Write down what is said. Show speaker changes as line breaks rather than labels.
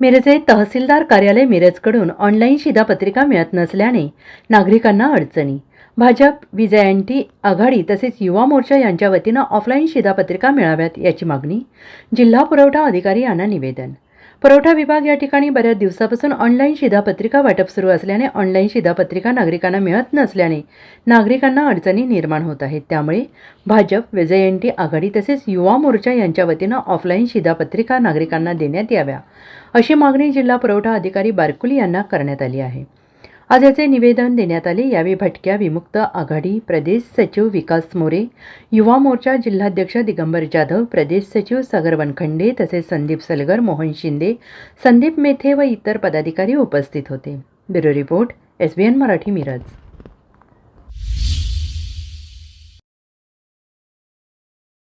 मिरजे तहसीलदार कार्यालय मिरजकडून ऑनलाईन शिधापत्रिका मिळत नसल्याने नागरिकांना अडचणी. भाजप विजयांटी आघाडी तसेच युवा मोर्चा यांच्या वतीनं ऑफलाईन शिधापत्रिका मिळाव्यात याची मागणी जिल्हा पुरवठा अधिकारी यांना निवेदन. पुरवठा विभाग या ठिकाणी बऱ्याच दिवसापासून ऑनलाईन शिधापत्रिका वाटप सुरू असल्याने ऑनलाईन शिधापत्रिका नागरिकांना मिळत नसल्याने नागरिकांना अडचणी निर्माण होत आहेत. त्यामुळे भाजप विजयंती आघाडी तसेच युवा मोर्चा यांच्या वतीनं ऑफलाईन शिधापत्रिका नागरिकांना देण्यात याव्या अशी मागणी जिल्हा पुरवठा अधिकारी बारकुली यांना करण्यात आली आहे. आज याचे निवेदन देण्यात आले. यावेळी भटक्या विमुक्त आघाडी प्रदेश सचिव विकास मोरे युवा मोर्चा जिल्हाध्यक्ष दिगंबर जाधव प्रदेश सचिव सागर वनखंडे तसेच संदीप सलगर मोहन शिंदे संदीप मेथे व इतर पदाधिकारी उपस्थित होते. Bureau report S B N Marathi Miraj.